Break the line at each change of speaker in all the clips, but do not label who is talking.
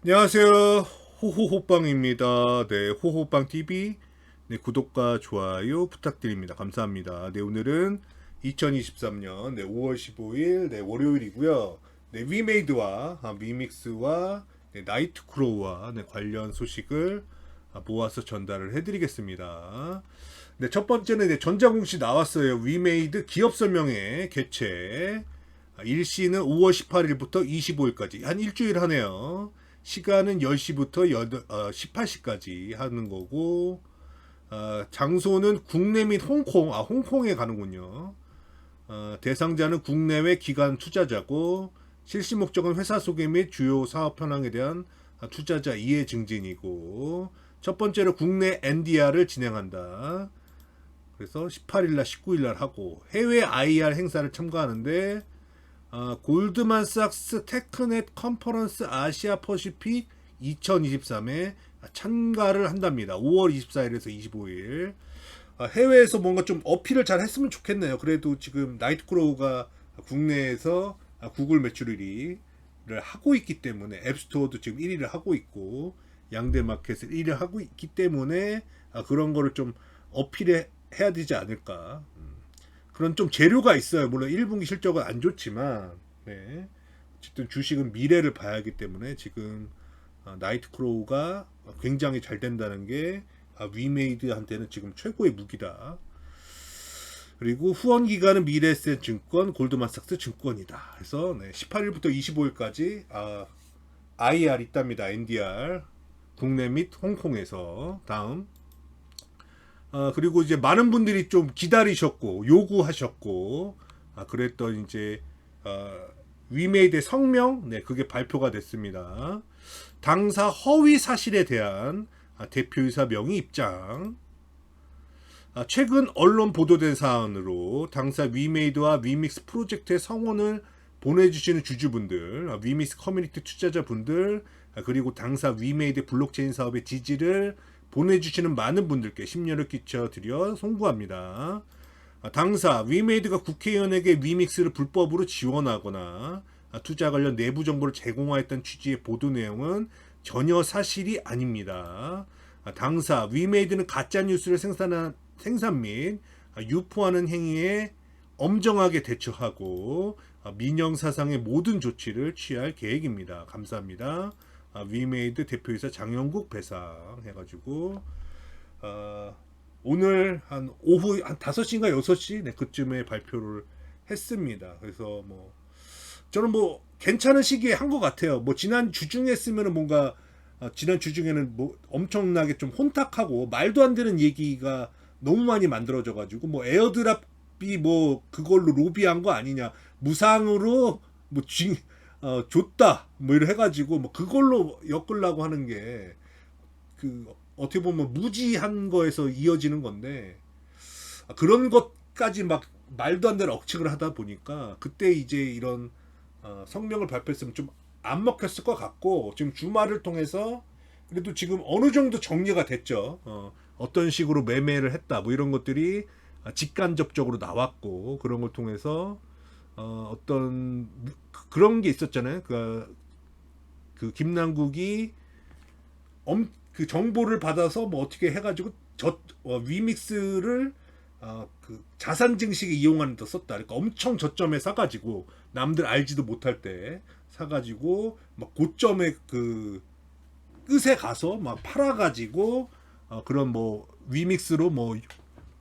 안녕하세요. 호호호빵입니다. 네, 호호빵 TV. 네, 구독과 좋아요 부탁드립니다. 감사합니다. 네, 오늘은 2023년 네, 5월 15일 네, 월요일이고요. 네, 위메이드와 아, 위믹스와 네, 나이트 크로우와 네, 관련 소식을 아, 모아서 전달을 해드리겠습니다. 네, 첫 번째는 네, 전자공시 나왔어요. 위메이드 기업 설명회 개최. 아, 일시는 5월 18일부터 25일까지 한 일주일 하네요. 시간은 10시부터 18시까지 하는 거고 어, 장소는 국내 및 홍콩 아 홍콩에 가는군요. 어, 대상자는 국내외 기관 투자자고 실시 목적은 회사 소개 및 주요 사업 현황에 대한 투자자 이해 증진이고 첫 번째로 국내 NDR을 진행한다. 그래서 18일 날 19일 날 하고 해외 IR 행사를 참가하는데 어, 골드만삭스 테크넷 컨퍼런스 아시아 퍼시픽 2023에 참가를 한답니다. 5월 24일에서 25일. 아, 해외에서 뭔가 좀 어필을 잘 했으면 좋겠네요. 그래도 지금 나이트크로우가 국내에서 아, 구글 매출 1위를 하고 있기 때문에 앱스토어도 지금 1위를 하고 있고 양대 마켓을 1위를 하고 있기 때문에 아, 그런 거를 좀 어필해 해야 되지 않을까. 그런 좀 재료가 있어요. 물론 1분기 실적은 안 좋지만, 네. 어쨌든 주식은 미래를 봐야 하기 때문에 지금 어, 나이트 크로우가 굉장히 잘 된다는 게 아, 위메이드한테는 지금 최고의 무기다. 그리고 후원 기간은 미래에셋 증권, 골드만삭스 증권이다. 그래서 네, 18일부터 25일까지 아, IR 있답니다. NDR 국내 및 홍콩에서 다음 어, 그리고 이제 많은 분들이 좀 기다리셨고 요구하셨고 아, 그랬던 이제 어, 위메이드의 성명 네 그게 발표가 됐습니다. 당사 허위 사실에 대한 아, 대표이사 명의 입장. 아, 최근 언론 보도된 사안으로 당사 위메이드와 위믹스 프로젝트의 성원을 보내주시는 주주분들, 아, 위믹스 커뮤니티 투자자분들, 아, 그리고 당사 위메이드 블록체인 사업의 지지를 보내주시는 많은 분들께 심려를 끼쳐드려 송구합니다. 아, 당사 위메이드가 국회의원에게 위믹스를 불법으로 지원하거나 아, 투자 관련 내부 정보를 제공하였던 취지의 보도 내용은 전혀 사실이 아닙니다. 아, 당사 위메이드는 가짜 뉴스를 생산한 생산 및 유포하는 행위에 엄정하게 대처하고 민영 사상의 모든 조치를 취할 계획입니다. 감사합니다. 아, 위메이드 대표이사 장영국 배상 해가지고 어, 오늘 한 오후 한 5시인가 6시 네, 그쯤에 발표를 했습니다. 그래서 뭐 저는 뭐 괜찮은 시기에 한 것 같아요. 뭐 지난 주중에 했으면 뭔가 어, 지난 주중에는 뭐 엄청나게 좀 혼탁하고 말도 안 되는 얘기가 너무 많이 만들어져 가지고 뭐 에어드랍이 뭐 그걸로 로비한 거 아니냐 무상으로 뭐 쥐, 어, 줬다 뭐 이래 해가지고 뭐 그걸로 엮으려고 하는 게 그 어떻게 보면 무지한 거에서 이어지는 건데 아, 그런 것까지 막 말도 안 되는 억측을 하다 보니까 그때 이제 이런 어, 성명을 발표했으면 좀 안 먹혔을 것 같고 지금 주말을 통해서 그래도 지금 어느 정도 정리가 됐죠. 어, 어떤 식으로 매매를 했다 뭐 이런 것들이 직간접적으로 나왔고 그런 걸 통해서 어, 어떤 그런 게 있었잖아요. 그, 그 김남국이 엄, 그 정보를 받아서 뭐 어떻게 해가지고 저 어, 위믹스를 어, 그 자산 증식에 이용하는 데 썼다. 그러니까 엄청 저점에 사가지고 남들 알지도 못할 때 사가지고 막 고점에 그 끝에 가서 막 팔아가지고 어, 그런 뭐 위믹스로 뭐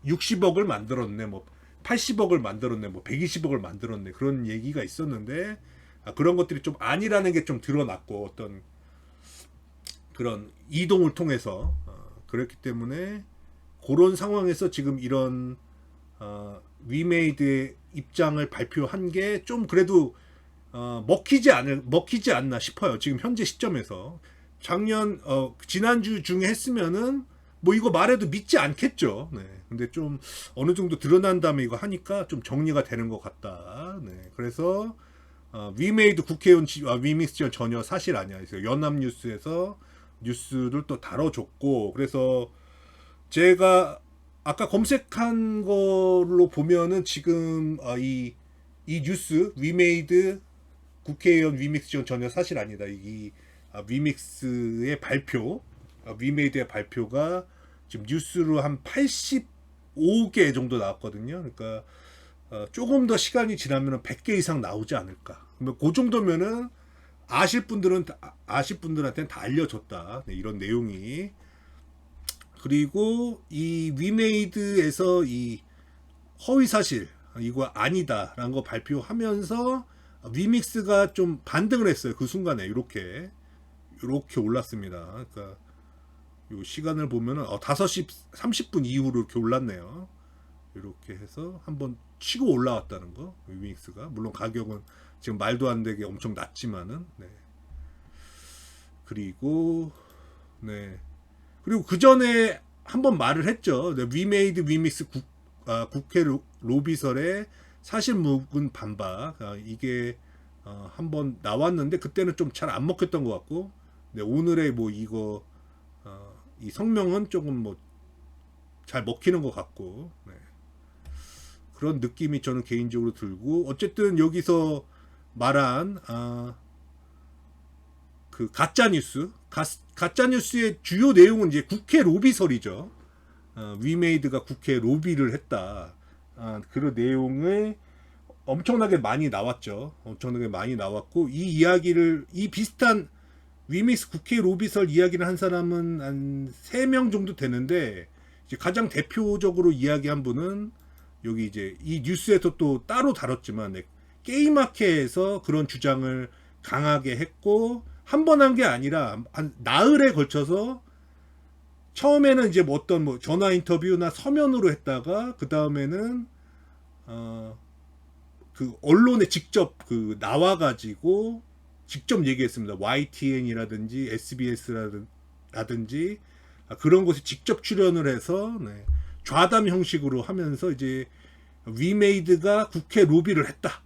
60억을 만들었네 뭐 80억을 만들었네, 뭐 120억을 만들었네 그런 얘기가 있었는데 아, 그런 것들이 좀 아니라는 게 좀 드러났고 어떤 그런 이동을 통해서 어, 그렇기 때문에 그런 상황에서 지금 이런 어, 위메이드의 입장을 발표한 게 좀 그래도 어, 먹히지 않을 먹히지 않나 싶어요. 지금 현재 시점에서 작년 어, 지난주 중에 했으면은 뭐 이거 말해도 믿지 않겠죠. 네. 근데 좀 어느 정도 드러난 다음에 이거 하니까 좀 정리가 되는 것 같다. 네. 그래서 어, 위메이드 국회의원 지, 아, 위믹스 지원 전혀 사실 아니야. 그래서 연합뉴스에서 뉴스를 또 다뤄줬고 그래서 제가 아까 검색한 걸로 보면은 지금 아, 이, 이 뉴스 위메이드 국회의원 위믹스 지원 전혀 사실 아니다. 이 아, 위믹스의 발표, 아, 위메이드의 발표가 지금 뉴스로 한 85개 정도 나왔거든요. 그러니까 어, 조금 더 시간이 지나면 100개 이상 나오지 않을까. 그러면 그 정도면은 아실 분들은 다- 아실 분들한테는 다 알려줬다. 네, 이런 내용이. 그리고 이 위메이드에서 이 허위 사실 이거 아니다라는 거 발표하면서 위믹스가 좀 반등을 했어요. 그 순간에 이렇게 이렇게 올랐습니다. 그러니까 요 시간을 보면은 어, 5시 30분 이후로 이렇게 올랐네요. 이렇게 해서 한번 치고 올라왔다는 거 위믹스가 물론 가격은 지금 말도 안 되게 엄청 낮지만은 네. 그리고 네 그리고 그 전에 한번 말을 했죠. 네, 위메이드 위믹스 국, 아, 국회 로, 로비설의 사실 묵은 반박 아, 이게 어, 한번 나왔는데 그때는 좀 잘 안 먹혔던 것 같고 네, 오늘의 뭐 이거 어, 이 성명은 조금 뭐 잘 먹히는 것 같고 네. 그런 느낌이 저는 개인적으로 들고 어쨌든 여기서 말한 아, 그 가짜 뉴스 가, 가짜 뉴스의 주요 내용은 이제 국회 로비설이죠. 어, 위메이드가 국회 로비를 했다. 아, 그런 내용을 엄청나게 많이 나왔죠. 엄청나게 많이 나왔고 이 이야기를 이 비슷한 위믹스 국회 로비설 이야기를 한 사람은 한 세 명 정도 되는데 가장 대표적으로 이야기한 분은 여기 이제 이 뉴스에서 또 따로 다뤘지만 네, 게임마켓에서 그런 주장을 강하게 했고 한 번 한 게 아니라 한 나흘에 걸쳐서 처음에는 이제 뭐 어떤 뭐 전화 인터뷰나 서면으로 했다가 그 다음에는 어 그 언론에 직접 그 나와 가지고 직접 얘기했습니다. YTN이라든지 SBS라든지 아, 그런 곳에 직접 출연을 해서 네, 좌담 형식으로 하면서 이제 위메이드가 국회 로비를 했다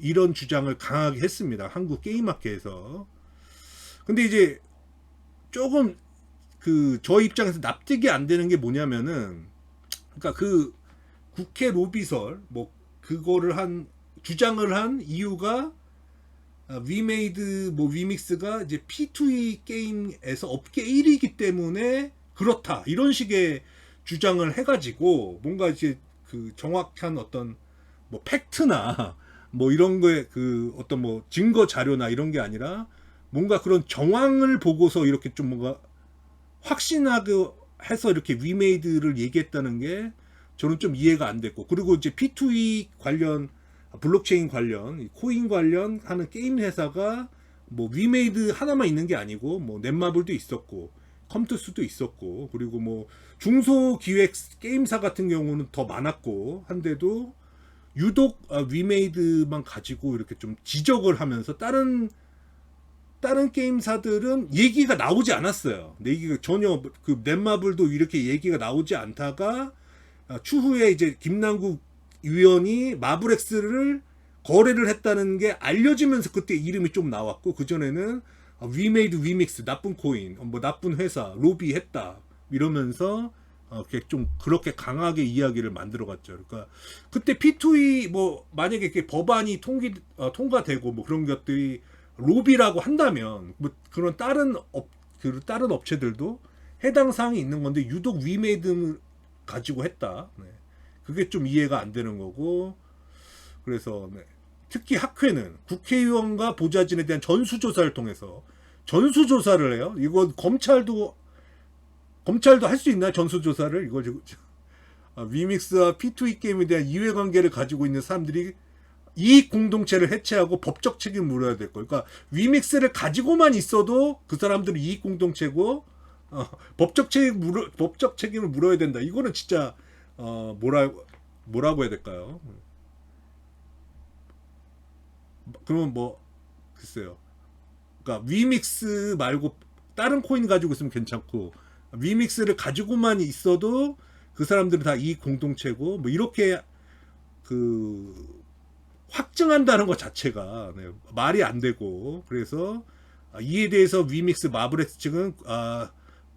이런 주장을 강하게 했습니다. 한국 게임학회에서. 근데 이제 조금 그 저 입장에서 납득이 안 되는 게 뭐냐면은 그러니까 그 국회 로비설 뭐 그거를 한 주장을 한 이유가 아, 위메이드 뭐 위믹스가 이제 P2E 게임에서 업계 1위이기 때문에 그렇다. 이런 식의 주장을 해가지고 뭔가 이제 그 정확한 어떤 뭐 팩트나 뭐 이런 거에 그 어떤 뭐 증거 자료나 이런 게 아니라 뭔가 그런 정황을 보고서 이렇게 좀 뭔가 확신하게 해서 이렇게 위메이드를 얘기했다는 게 저는 좀 이해가 안 됐고 그리고 이제 P2E 관련 블록체인 관련 이 코인 관련 하는 게임 회사가 뭐 위메이드 하나만 있는 게 아니고 뭐 넷마블도 있었고 컴투스도 있었고 그리고 뭐 중소 기획 게임사 같은 경우는 더 많았고 한데도 유독 아, 위메이드만 가지고 이렇게 좀 지적을 하면서 다른 다른 게임사들은 얘기가 나오지 않았어요. 얘기가 전혀 그 넷마블도 이렇게 얘기가 나오지 않다가 아, 추후에 이제 김남국 위원이 마블엑스를 거래를 했다는 게 알려지면서 그때 이름이 좀 나왔고 그 전에는 위메이드 위믹스 나쁜 코인 뭐 나쁜 회사 로비했다 이러면서 어, 이렇게 좀 그렇게 강하게 이야기를 만들어갔죠. 그러니까 그때 P2E 뭐 만약에 이렇게 법안이 통기 어, 통과되고 뭐 그런 것들이 로비라고 한다면 뭐 그런 다른 업 그 다른 업체들도 해당 사항이 있는 건데 유독 위메이드 가지고 했다. 네. 그게 좀 이해가 안 되는 거고 그래서 네. 특히 학회는 국회의원과 보좌진에 대한 전수조사를 통해서 전수조사를 해요. 이거 검찰도 검찰도 할 수 있나요? 전수조사를 이거 지금 아, 위믹스와 P2E 게임에 대한 이해관계를 가지고 있는 사람들이 이익 공동체를 해체하고 법적 책임을 물어야 될 거. 그러니까 위믹스를 가지고만 있어도 그 사람들은 이익 공동체고 어, 법적 책임 물어 법적 책임을 물어야 된다. 이거는 진짜 어 뭐라 뭐라고 해야 될까요? 그러면 뭐 글쎄요. 그러니까 위믹스 말고 다른 코인 가지고 있으면 괜찮고 위믹스를 가지고만 있어도 그 사람들은 다 이익 공동체고 뭐 이렇게 그 확증한다는 것 자체가 네, 말이 안 되고 그래서 아, 이에 대해서 위믹스 마블엑스 측은 아,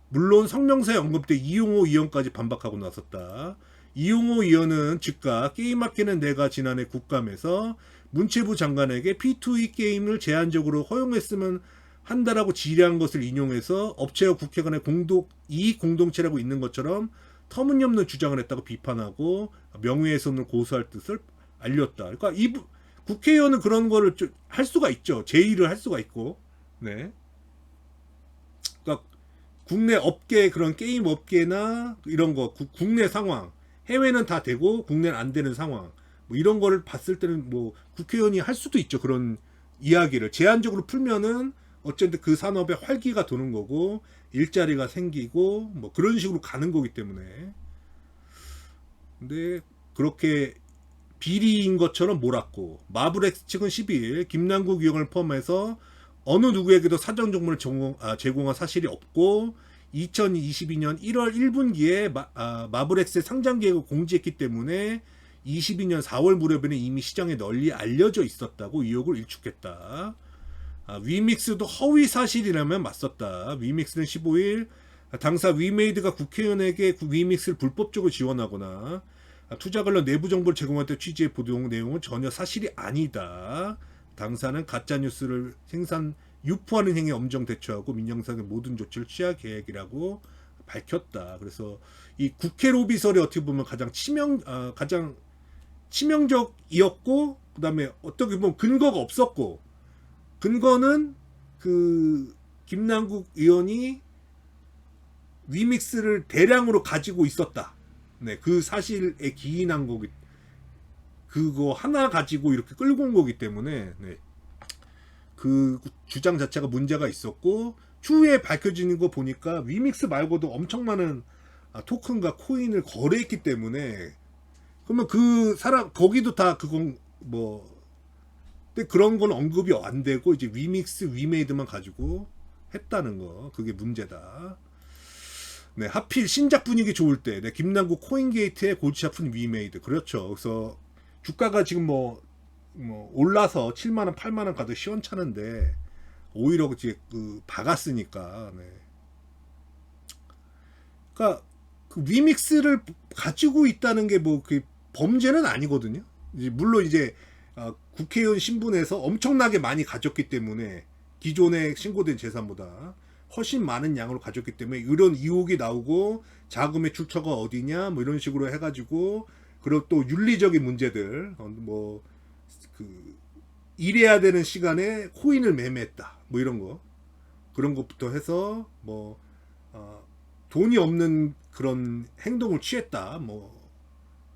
물론 성명서에 언급된 이용호 의원까지 반박하고 나섰다. 이용호 의원은 즉각 게임마켓은 내가 지난해 국감에서 문체부 장관에게 P2E 게임을 제한적으로 허용했으면 한다라고 지휘한 것을 인용해서 업체와 국회 간의 공동 이익 공동체라고 있는 것처럼 터무니없는 주장을 했다고 비판하고 명예훼손을 고소할 뜻을 알렸다. 그러니까 이 부- 국회의원은 그런 거를 좀할 수가 있죠. 제의를 할 수가 있고, 네. 국내 업계 그런 게임 업계나 이런 거 구- 국내 상황, 해외는 다 되고 국내는 안 되는 상황, 뭐 이런 거를 봤을 때는 뭐 국회의원이 할 수도 있죠. 그런 이야기를 제한적으로 풀면은 어쨌든 그 산업에 활기가 도는 거고 일자리가 생기고 뭐 그런 식으로 가는 거기 때문에 근데 그렇게 비리인 것처럼 몰았고 마블엑스 측은 12일 김남국 의원을 포함해서 어느 누구에게도 사전 정보를 제공, 아, 제공한 사실이 없고 2022년 1월 1분기에 마, 아, 마블엑스의 상장 계획을 공지했기 때문에 22년 4월 무렵에는 이미 시장에 널리 알려져 있었다고 의혹을 일축했다. 아, 위믹스도 허위 사실이라면 맞섰다. 위믹스는 15일 당사 위메이드가 국회의원에게 그 위믹스를 불법적으로 지원하거나 아, 투자 관련 내부 정보를 제공할 때 취지의 보도 내용은 전혀 사실이 아니다. 당사는 가짜 뉴스를 생산 유포하는 행위에 엄정 대처하고 민영상의 모든 조치를 취할 계획이라고 밝혔다. 그래서 이 국회 로비설이 어떻게 보면 가장 치명 아, 가장 치명적이었고 그다음에 어떻게 보면 근거가 없었고 근거는 그 김남국 의원이 위믹스를 대량으로 가지고 있었다. 네, 그 사실에 기인한 거기 그거 하나 가지고 이렇게 끌고 온 거기 때문에 네. 그 주장 자체가 문제가 있었고 추후에 밝혀지는 거 보니까 위믹스 말고도 엄청 많은 아, 토큰과 코인을 거래했기 때문에 그러면 그 사람 거기도 다 그건 뭐 근데 그런 건 언급이 안 되고 이제 위믹스 위메이드만 가지고 했다는 거 그게 문제다. 네, 하필 신작 분위기 좋을 때, 네, 김남국 코인게이트의 골치 아픈 위메이드. 그렇죠. 그래서 주가가 지금 뭐, 뭐, 올라서 7만 원, 8만 원 가도 시원찮은데, 오히려 이제 그, 박았으니까, 네. 그니까, 그 위믹스를 가지고 있다는 게 뭐, 그, 범죄는 아니거든요. 이제 물론 이제, 아, 국회의원 신분에서 엄청나게 많이 가졌기 때문에, 기존에 신고된 재산보다, 훨씬 많은 양으로 가졌기 때문에 이런 의혹이 나오고 자금의 출처가 어디냐 뭐 이런 식으로 해가지고 그리고 또 윤리적인 문제들 어, 뭐그 일해야 되는 시간에 코인을 매매했다 뭐 이런 거. 그런 것부터 해서 뭐 어, 돈이 없는 그런 행동을 취했다 뭐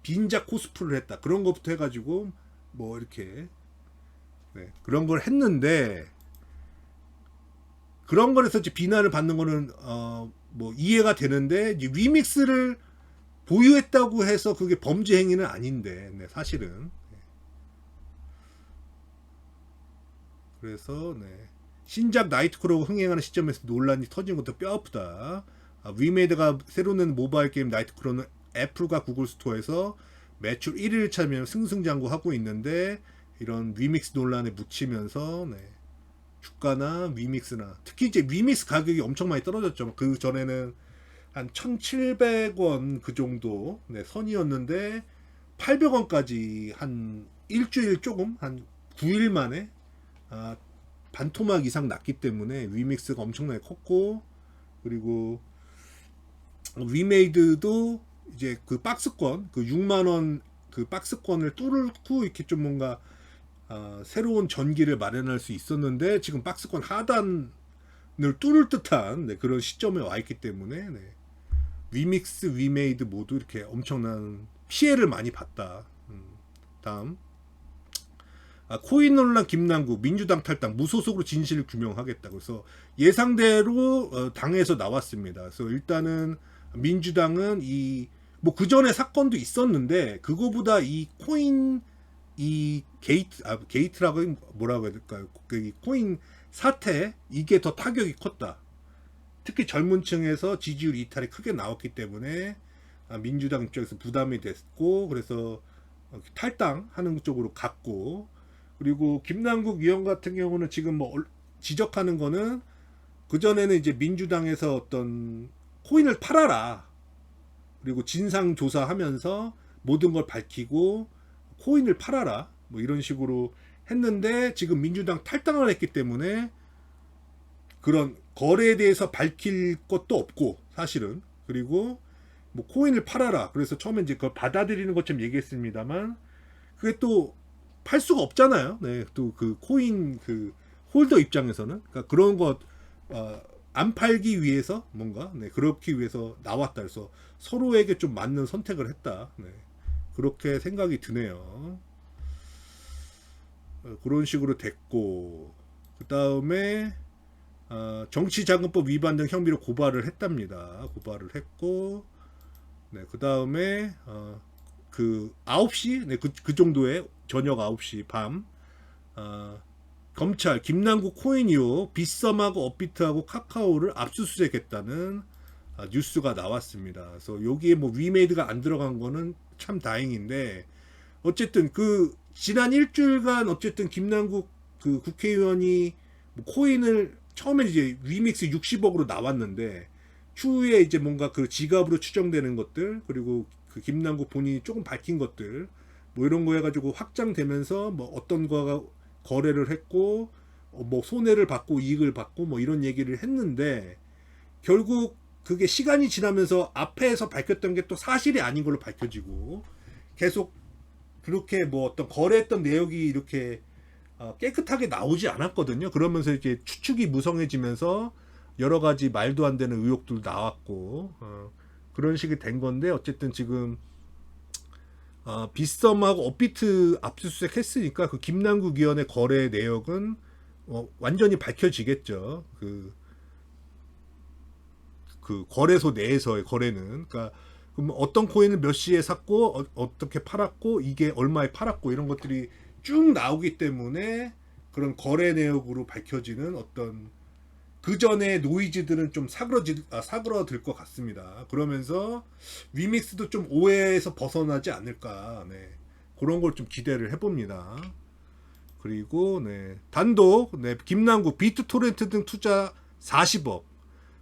빈자 코스프를 했다 그런 것부터 해가지고 뭐 이렇게 네, 그런 걸 했는데 그런 거에서 이제 비난을 받는 거는 어 뭐 이해가 되는데 위믹스를 보유했다고 해서 그게 범죄 행위는 아닌데 네, 사실은 네. 그래서 네. 신작 나이트크로우 흥행하는 시점에서 논란이 터진 것도 뼈아프다. 아, 위메이드가 새로 낸 모바일 게임 나이트크로우는 애플과 구글 스토어에서 매출 1위를 차면 승승장구하고 있는데 이런 위믹스 논란에 묻히면서 네. 주가나 위믹스나 특히 이제 위믹스 가격이 엄청 많이 떨어졌죠. 그 전에는 한 1,700원 그 정도 네, 선이었는데 800원까지 한 일주일 조금 한 9일 만에 아, 반토막 이상 났기 때문에 위믹스가 엄청나게 컸고 그리고 위메이드도 이제 그 박스권 그 6만 원 그 박스권을 뚫고 이렇게 좀 뭔가 어, 새로운 전기를 마련할 수 있었는데 지금 박스권 하단을 뚫을 듯한 네, 그런 시점에 와 있기 때문에 네. 위믹스, 위메이드 모두 이렇게 엄청난 피해를 많이 봤다. 음, 다음 아, 코인 논란 김남구 민주당 탈당 무소속으로 진실을 규명하겠다. 그래서 예상대로 어, 당에서 나왔습니다. 그래서 일단은 민주당은 이 뭐 그 전에 사건도 있었는데 그거보다 이 코인 이 게이트 아 게이트라고 뭐라고 해야 될까요? 그 코인 사태 이게 더 타격이 컸다. 특히 젊은 층에서 지지율 이탈이 크게 나왔기 때문에 아, 민주당 입장에서 부담이 됐고 그래서 어, 탈당하는 쪽으로 갔고 그리고 김남국 의원 같은 경우는 지금 뭐 얼- 지적하는 거는 그 전에는 이제 민주당에서 어떤 코인을 팔아라 그리고 진상 조사하면서 모든 걸 밝히고 코인을 팔아라 뭐 이런 식으로 했는데 지금 민주당 탈당을 했기 때문에 그런 거래에 대해서 밝힐 것도 없고 사실은 그리고 뭐 코인을 팔아라 그래서 처음에 이제 그걸 받아들이는 것처럼 얘기했습니다만 그게 또 팔 수가 없잖아요. 네, 또 그 코인 그 홀더 입장에서는 그러니까 그런 것 어, 안 팔기 위해서 뭔가 네, 그렇기 위해서 나왔다. 그래서 서로에게 좀 맞는 선택을 했다. 네, 그렇게 생각이 드네요. 어, 그런 식으로 됐고 그 다음에 어, 정치자금법 위반 등 혐의로 고발을 했답니다. 고발을 했고 네, 그 다음에 어, 그 9시 네, 그, 그 정도에 저녁 9시 밤 어, 검찰 김남국 코인이요 빗썸하고 업비트하고 카카오를 압수수색했다는 아, 뉴스가 나왔습니다. 그래서 여기에 뭐 위메이드가 안 들어간 거는 참 다행인데 어쨌든 그 지난 일주일간 어쨌든 김남국 그 국회의원이 뭐 코인을 처음에 이제 위믹스 60억으로 나왔는데 추후에 이제 뭔가 그 지갑으로 추정되는 것들 그리고 그 김남국 본인이 조금 밝힌 것들 뭐 이런 거 해가지고 확장되면서 뭐 어떤 거가 거래를 했고 어, 뭐 손해를 받고 이익을 받고 뭐 이런 얘기를 했는데 결국 그게 시간이 지나면서 앞에서 밝혔던 게 또 사실이 아닌 걸로 밝혀지고 계속 그렇게 뭐 어떤 거래했던 내역이 이렇게 어, 깨끗하게 나오지 않았거든요. 그러면서 이제 추측이 무성해지면서 여러 가지 말도 안 되는 의혹도 나왔고 어, 그런 식이 된 건데 어쨌든 지금 어, 빗썸하고 업비트 압수수색 했으니까 그 김남국 위원의 거래 내역은 어, 완전히 밝혀지겠죠. 그, 그 거래소 내에서의 거래는 그러니까 그럼 어떤 코인을 몇 시에 샀고 어, 떻게 팔았고 이게 얼마에 팔았고 이런 것들이 쭉 나오기 때문에 그런 거래 내역으로 밝혀지는 어떤 그 전에 노이즈들은 좀 사그러질 아, 사그러들 것 같습니다. 그러면서 위믹스도 좀 오해에서 벗어나지 않을까. 네. 그런 걸 좀 기대를 해봅니다. 그리고 네. 단독 네. 김남국 비트 토렌트 등 투자 40억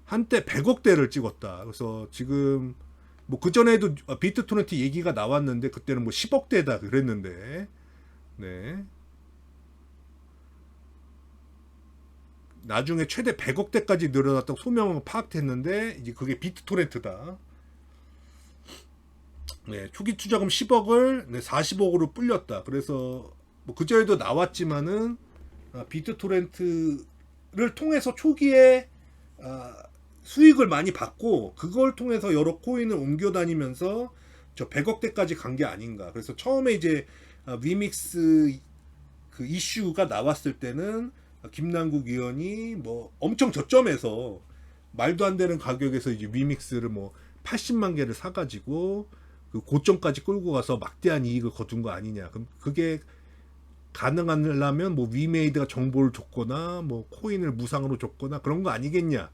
한때 100억대를 찍었다. 그래서 지금 뭐 그 전에도 비트 토렌트 얘기가 나왔는데 그때는 뭐 10억대다 그랬는데 네. 나중에 최대 100억 대까지 늘어났다고 소명을 파악했는데 이제 그게 비트토렌트다. 네, 초기 투자금 10억을 네, 40억으로 불렸다. 그래서 뭐 그전에도 나왔지만은 아, 비트토렌트를 통해서 초기에 아, 수익을 많이 받고 그걸 통해서 여러 코인을 옮겨 다니면서 저 100억 대까지 간 게 아닌가. 그래서 처음에 이제 아, 위믹스 그 이슈가 나왔을 때는 김남국 의원이 뭐 엄청 저점에서 말도 안 되는 가격에서 이제 위믹스를 뭐 80만 개를 사가지고 그 고점까지 끌고 가서 막대한 이익을 거둔 거 아니냐. 그럼 그게 가능하려면 뭐 위메이드가 정보를 줬거나 뭐 코인을 무상으로 줬거나 그런 거 아니겠냐.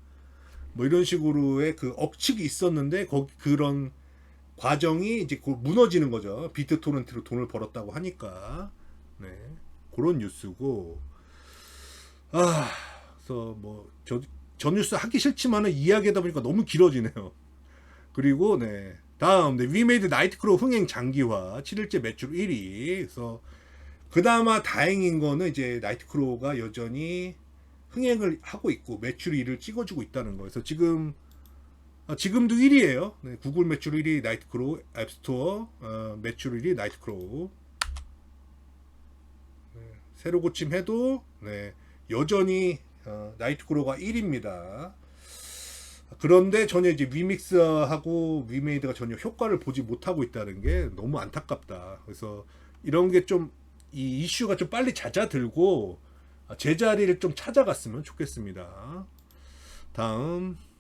뭐 이런 식으로의 그 억측이 있었는데 거기 그런 과정이 이제 곧 무너지는 거죠. 비트 토렌트로 돈을 벌었다고 하니까. 네. 그런 뉴스고. 아, 그래서 뭐, 저, 저 뉴스 하기 싫지만은 이야기하다 보니까 너무 길어지네요. 그리고, 네. 다음, 네. 위메이드 나이트크로우 흥행 장기화. 7일째 매출 1위. 그래서, 그나마 다행인 거는 이제 나이트크로우가 여전히 흥행을 하고 있고, 매출 1위를 찍어주고 있다는 거예요. 그래서 지금, 아, 지금도 1위예요. 네, 구글 매출 1위 나이트크로우, 앱스토어 어, 매출 1위 나이트크로우. 네, 새로 고침해도 네, 여전히 어, 나이트크로우가 1위입니다. 그런데 전혀 이제 위믹스하고 위메이드가 전혀 효과를 보지 못하고 있다는 게 너무 안타깝다. 그래서 이런 게 좀 이 이슈가 좀 빨리 잦아들고 제자리를 좀 찾아갔으면 좋겠습니다. 다음 아,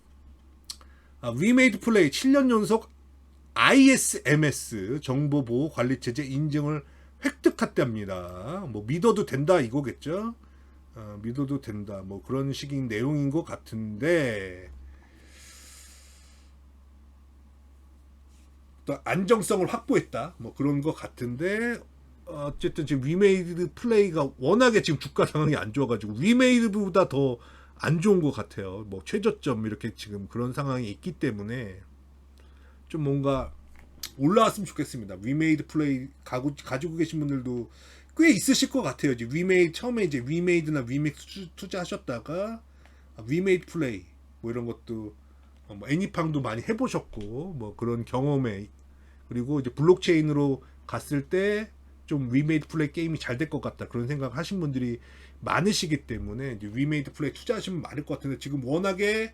위메이드 플레이 7년 연속 ISMS 정보보호 관리체제 인증을 획득했답니다. 뭐 믿어도 된다 이거겠죠? 어, 믿어도 된다. 뭐 그런 식인 내용인 것 같은데 또 안정성을 확보했다. 뭐 그런 것 같은데 어쨌든 지금 위메이드 플레이가 워낙에 지금 주가 상황이 안 좋아가지고 위메이드보다 더 안 좋은 것 같아요. 뭐 최저점 이렇게 지금 그런 상황이 있기 때문에 좀 뭔가 올라왔으면 좋겠습니다. 위메이드 플레이 가고, 가지고 계신 분들도 꽤 있으실 것 같아요. 이제 위메이드 처음에 이제 위메이드나 위믹스 투자하셨다가 위메이드 플레이 뭐 이런 것도 어, 뭐 애니팡도 많이 해보셨고 뭐 그런 경험에 그리고 이제 블록체인으로 갔을 때 좀 위메이드 플레이 게임이 잘 될 것 같다 그런 생각 하신 분들이 많으시기 때문에 위메이드 플레이 투자하시면 많을 것 같은데 지금 워낙에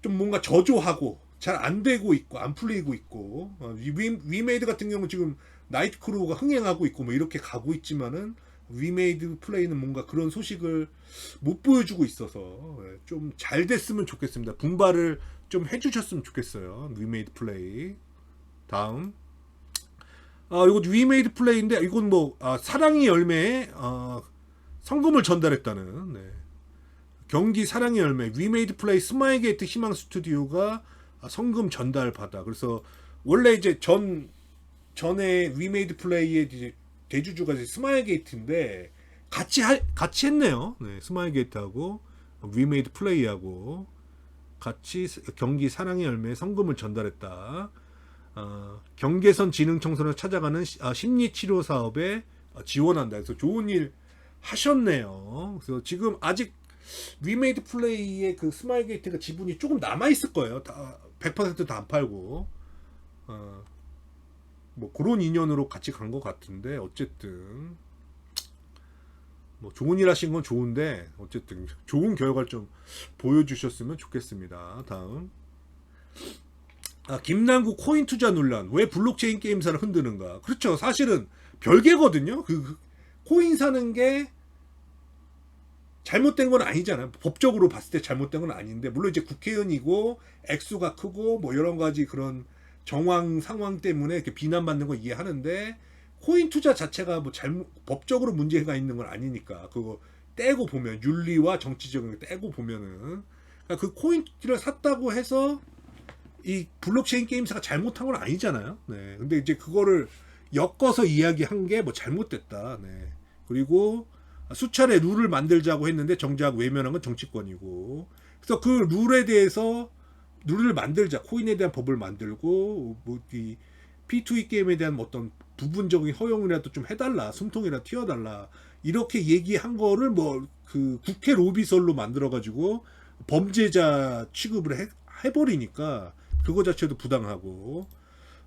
좀 뭔가 저조하고 잘 안 되고 있고 안 풀리고 있고 어, 위, 위메이드 같은 경우는 지금 나이트 크루가 흥행하고 있고 뭐 이렇게 가고 있지만은 위메이드 플레이는 뭔가 그런 소식을 못 보여주고 있어서 예, 좀잘 됐으면 좋겠습니다. 분발을 좀 해주셨으면 좋겠어요. 위메이드 플레이. 다음. 아, 이거 위메이드 플레이인데 이건 뭐 아, 사랑의 열매에 어, 성금을 전달했다는 네. 경기 사랑의 열매 위메이드 플레이 스마일게이트 희망 스튜디오가 아, 성금 전달 받아. 그래서 원래 이제 전 전에 위메이드 플레이의 이제 대주주가 이제 스마일게이트인데 같이 할 같이 했네요. 네, 스마일게이트하고 위메이드 플레이하고 같이 스- 경기 사랑의 열매 성금을 전달했다. 어, 경계선 지능 청소년 찾아가는 시- 아, 심리 치료 사업에 어, 지원한다. 그래서 좋은 일 하셨네요. 그래서 지금 아직 위메이드 플레이의 그 스마일 게이트가 지분이 조금 남아 있을 거예요. 다 100%다 안 팔고. 어, 뭐 그런 인연으로 같이 간 것 같은데 어쨌든 뭐 좋은 일 하신 건 좋은데 어쨌든 좋은 결과를 좀 보여주셨으면 좋겠습니다. 다음 아, 김남국 코인 투자 논란 왜 블록체인 게임사를 흔드는가? 그렇죠. 사실은 별개거든요. 그, 그 코인 사는 게 잘못된 건 아니잖아요. 법적으로 봤을 때 잘못된 건 아닌데 물론 이제 국회의원이고 액수가 크고 뭐 여러 가지 그런 정황 상황 때문에 이렇게 비난받는 건 이해하는데 코인 투자 자체가 뭐 잘못 법적으로 문제가 있는 건 아니니까 그거 떼고 보면 윤리와 정치적인 거 떼고 보면은 그러니까 그 코인을 샀다고 해서 이 블록체인 게임사가 잘못한 건 아니잖아요. 네. 근데 이제 그거를 엮어서 이야기한 게 뭐 잘못됐다. 네. 그리고 수차례 룰을 만들자고 했는데 정작 외면한 건 정치권이고. 그래서 그 룰에 대해서 룰을 만들자. 코인에 대한 법을 만들고 뭐이 P2E 게임에 대한 어떤 부분적인 허용이라도 좀 해달라. 숨통이라도 튀어달라. 이렇게 얘기한 거를 뭐 그 국회 로비설로 만들어가지고 범죄자 취급을 해, 해버리니까 그거 자체도 부당하고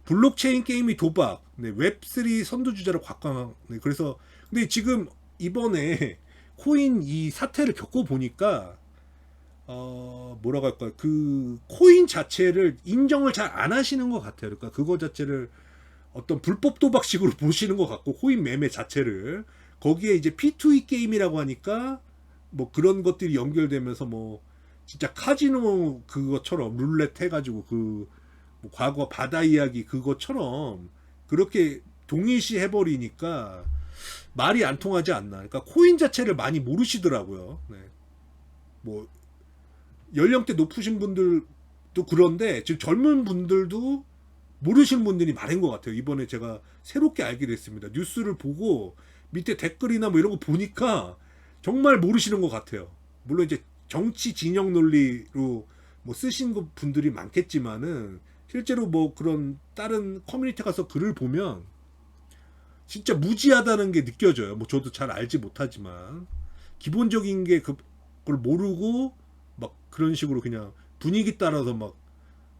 블록체인 게임이 도박, 네, 웹3 선두주자로 곽광. 네, 그래서 근데 지금 이번에 코인 이 사태를 겪어 보니까 어 뭐라고 할까 그 코인 자체를 인정을 잘 안 하시는 것 같아요. 그러니까 그거 자체를 어떤 불법 도박식으로 보시는 것 같고 코인 매매 자체를 거기에 이제 P2E 게임이라고 하니까 뭐 그런 것들이 연결되면서 뭐 진짜 카지노 그것처럼 룰렛 해가지고 그 뭐 과거 바다 이야기 그것처럼 그렇게 동일시 해버리니까 말이 안 통하지 않나. 그러니까 코인 자체를 많이 모르시더라고요. 네. 뭐 연령대 높으신 분들도 그런데 지금 젊은 분들도 모르시는 분들이 많은 것 같아요. 이번에 제가 새롭게 알게 됐습니다. 뉴스를 보고 밑에 댓글이나 뭐 이런 거 보니까 정말 모르시는 것 같아요. 물론 이제 정치 진영 논리로 뭐 쓰신 거- 분들이 많겠지만은 실제로 뭐 그런 다른 커뮤니티 가서 글을 보면 진짜 무지하다는 게 느껴져요. 뭐 저도 잘 알지 못하지만 기본적인 게 그- 그걸 모르고 막 그런 식으로 그냥 분위기 따라서 막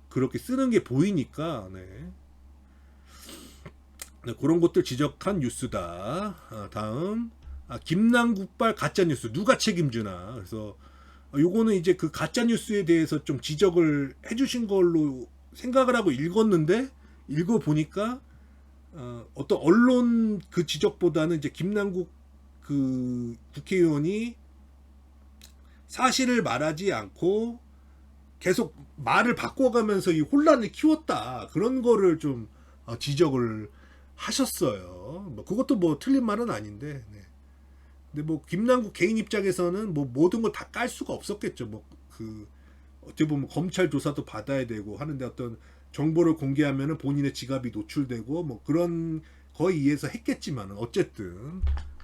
그렇게 쓰는 게 보이니까 네. 네, 그런 것들 지적한 뉴스다. 아, 다음 아, 김남국발 가짜 뉴스 누가 책임지나. 그래서 어, 요거는 이제 그 가짜 뉴스에 대해서 좀 지적을 해주신 걸로 생각을 하고 읽었는데 읽어 보니까 어, 어떤 언론 그 지적보다는 이제 김남국 그 국회의원이 사실을 말하지 않고 계속 말을 바꿔가면서 이 혼란을 키웠다 그런 거를 좀 어, 지적을 하셨어요. 뭐 그것도 뭐 틀린 말은 아닌데. 네. 근데 뭐 김남국 개인 입장에서는 뭐 모든 걸 다 깔 수가 없었겠죠. 뭐 그 어떻게 보면 검찰 조사도 받아야 되고 하는데 어떤 정보를 공개하면은 본인의 지갑이 노출되고 뭐 그런 거에 의해서 했겠지만은 어쨌든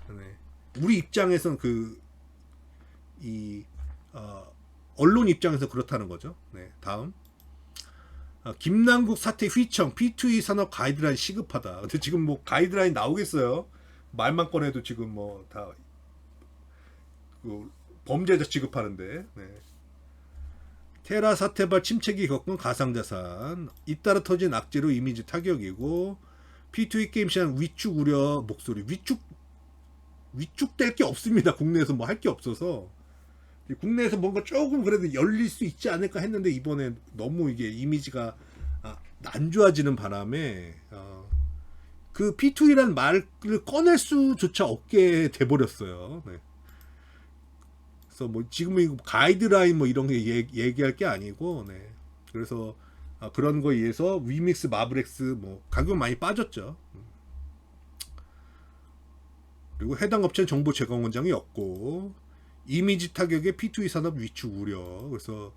네. 우리 입장에선 그이 어, 언론 입장에서 그렇다는 거죠. 네, 다음. 아, 김남국 사태 휘청 P2E 산업 가이드라인 시급하다. 근데 지금 뭐 가이드라인 나오겠어요? 말만 꺼내도 지금 뭐다 그 범죄자 취급하는데. 네. 테라 사태발 침체기 겪은 가상자산 잇따라 터진 악재로 이미지 타격이고 P2E 게임 시장 위축 우려 목소리 위축 위축될 게 없습니다. 국내에서 뭐 할 게 없어서. 국내에서 뭔가 조금 그래도 열릴 수 있지 않을까 했는데 이번에 너무 이게 이미지가 아, 안 좋아지는 바람에 어, 그 P2E라는 말을 꺼낼 수조차 없게 돼버렸어요. 네. 그래서 뭐 지금은 가이드라인 뭐 이런 게 얘- 얘기할 게 아니고, 네. 그래서 아, 그런 거에 의해서 위믹스 마블렉스 뭐 가격 많이 빠졌죠. 음. 그리고 해당 업체는 정보 제공 원장이 없고 이미지 타격에 P2E 산업 위축 우려. 그래서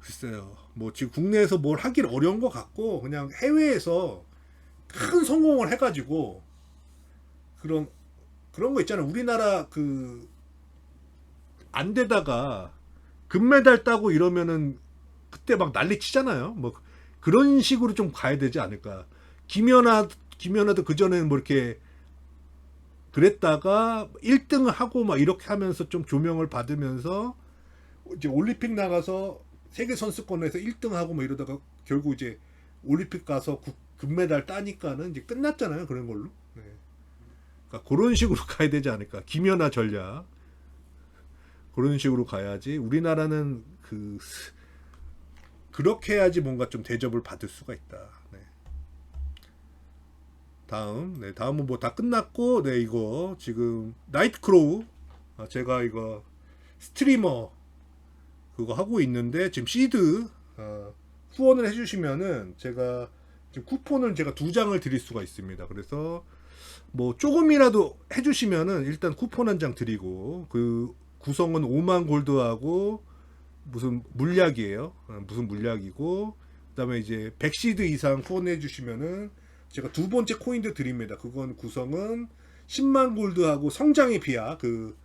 글쎄요. 뭐 지금 국내에서 뭘 하긴 어려운 것 같고 그냥 해외에서 큰 성공을 해가지고 그런 그런 거 있잖아요. 우리나라 그 안 되다가 금메달 따고 이러면은 그때 막 난리 치잖아요. 뭐 그런 식으로 좀 가야 되지 않을까. 김연아 김연아도 그 전에는 뭐 이렇게 그랬다가 1등을 하고 막 이렇게 하면서 좀 조명을 받으면서 이제 올림픽 나가서 세계 선수권에서 1등 하고 뭐 이러다가 결국 이제 올림픽 가서 국- 금메달 따니까는 이제 끝났잖아요. 그런 걸로. 네. 그러니까 그런 식으로 가야 되지 않을까. 김연아 전략. 그런 식으로 가야지. 우리나라는 그 그렇게 해야지 뭔가 좀 대접을 받을 수가 있다. 네. 다음, 네, 다음은 뭐 다 끝났고, 네, 이거 지금 나이트 크로우, 아, 제가 이거 스트리머 그거 하고 있는데 지금 시드 어, 후원을 해주시면은 제가 쿠폰을 제가 두 장을 드릴 수가 있습니다. 그래서 뭐 조금이라도 해주시면은 일단 쿠폰 한 장 드리고 그 구성은 5만 골드하고 무슨 물약이에요. 어, 무슨 물약이고 그다음에 이제 100시드 이상 후원해 주시면은 제가 두 번째 코인도 드립니다. 그건 구성은 10만 골드하고 성장의 비야 그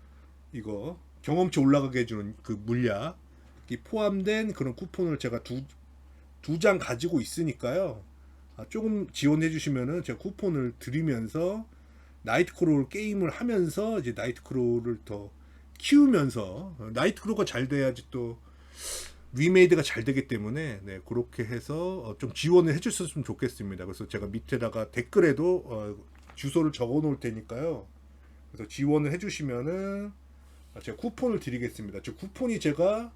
이거 경험치 올라가게 해주는 그 물약 이 포함된 그런 쿠폰을 제가 두 두 장 가지고 있으니까요. 아, 조금 지원해 주시면은 제가 쿠폰을 드리면서 나이트 크로우 게임을 하면서 이제 나이트 크로우를 더 키우면서 어, 나이트 크로우가 잘 돼야지 또 위메이드가 잘 되기 때문에 네, 그렇게 해서 어, 좀 지원을 해주셨으면 좋겠습니다. 그래서 제가 밑에다가 댓글에도 어, 주소를 적어 놓을 테니까요. 그래서 지원을 해주시면은 아, 제가 쿠폰을 드리겠습니다. 저 쿠폰이 제가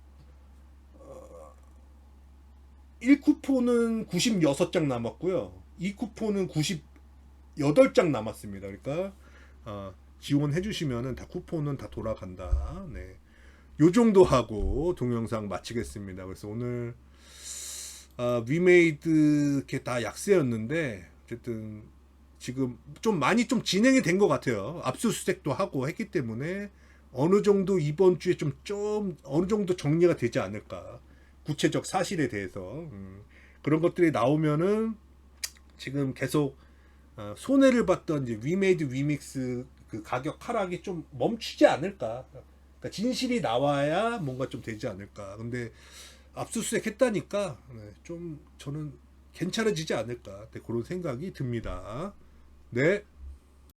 어, 1쿠폰은 96장 남았고요. 2쿠폰은 98장 남았습니다. 그러니까 어, 지원해 주시면은 다 쿠폰은 다 돌아간다. 네. 요 정도 하고 동영상 마치겠습니다. 그래서 오늘 아, 위메이드 이렇게 다 약세였는데 어쨌든 지금 좀 많이 좀 진행이 된 것 같아요. 압수수색도 하고 했기 때문에 어느 정도 이번 주에 좀, 좀 어느 정도 정리가 되지 않을까. 구체적 사실에 대해서. 음, 그런 것들이 나오면은 지금 계속 어, 손해를 봤던 이제 위메이드 위믹스 그 가격 하락이 좀 멈추지 않을까. 그러니까 진실이 나와야 뭔가 좀 되지 않을까. 근데 압수수색 했다니까 네, 좀 저는 괜찮아지지 않을까. 네, 그런 생각이 듭니다. 네.